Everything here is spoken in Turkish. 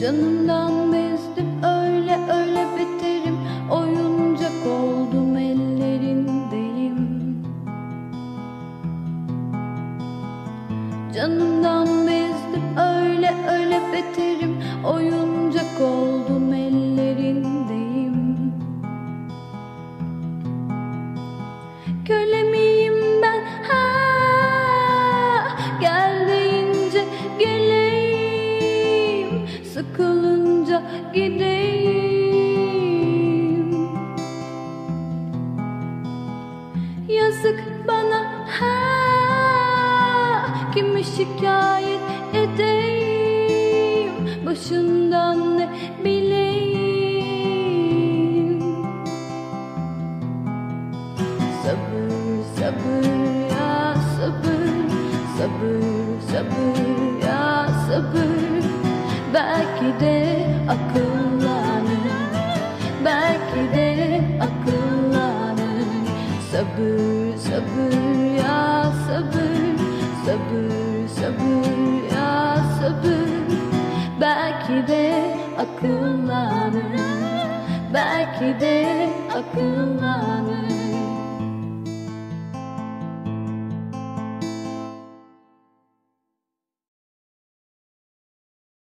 Canımdan bezdim öyle öyle beterim. Oyuncak oldum ellerindeyim. Canımdan bezdim öyle öyle beterim Köle ben? Ha geleyim Sıkılınca gideyim. Yazık bana ha Kimi şikayet edeyim Sabır ya sabır Sabır sabır ya sabır Belki de akıllanır Belki de akıllanır Sabır sabır ya sabır Sabır sabır ya sabır Belki de akıllanır Belki de akıllanır